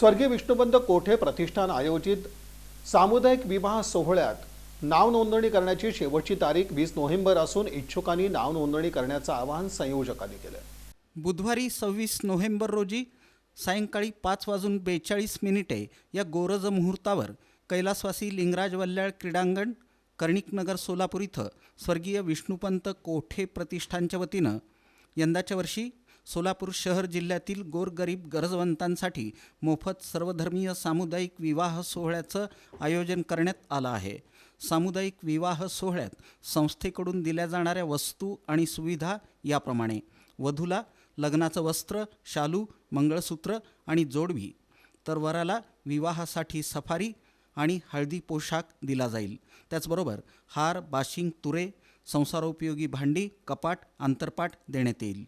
स्वर्गीय विष्णुपंत कोठे प्रतिष्ठान आयोजित सामुदायिक विवाह सोहळ्यात नाव नोंदणी करण्याची शेवटची तारीख वीस नोव्हेंबर असून इच्छुकांनी नाव नोंदणी करण्याचं आवाहन संयोजकांनी केलं. बुधवारी सव्वीस नोव्हेंबर रोजी सायंकाळी पाच वाजून बेचाळीस मिनिटे या गोरज मुहूर्तावर कैलासवासी लिंगराज वल्ल्याळ क्रीडांगण कर्णिकनगर सोलापूर इथं स्वर्गीय विष्णुपंत कोठे प्रतिष्ठानच्या वतीनं यंदाच्या वर्षी सोलापूर शहर जिल्ह्यातील गोरगरीब गरजवंतांसाठी मोफत सर्वधर्मीय सामुदायिक विवाह सोहळ्याचं आयोजन करण्यात आलं आहे. सामुदायिक विवाह सोहळ्यात संस्थेकडून दिल्या जाणाऱ्या वस्तू आणि सुविधा याप्रमाणे वधूला लग्नाचं वस्त्र शालू मंगळसूत्र आणि जोडवी तर वराला विवाहासाठी सफारी आणि हळदी पोशाख दिला जाईल. त्याचबरोबर हार बाशिंग तुरे संसारोपयोगी भांडी कपाट आंतरपाट देण्यात येईल.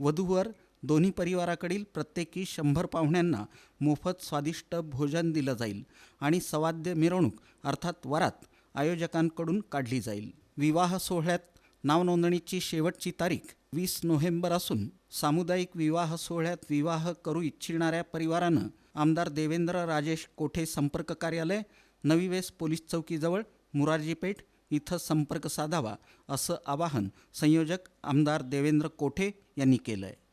वधूवर दोन्ही परिवाराकडील प्रत्येकी शंभर पाहुण्यांना मोफत स्वादिष्ट भोजन दिलं जाईल आणि सवाद्य मिरवणूक अर्थात वरात आयोजकांकडून काढली जाईल. विवाह सोहळ्यात नावनोंदणीची शेवटची तारीख वीस नोव्हेंबर असून सामुदायिक विवाह सोहळ्यात विवाह करू इच्छिणाऱ्या परिवारानं आमदार देवेंद्र राजेश कोठे संपर्क कार्यालय नवी वेस पोलीस चौकीजवळ मुरारजीपेठ इथं संपर्क साधावा असं आवाहन संयोजक आमदार देवेंद्र कोठे यांनी केलं आहे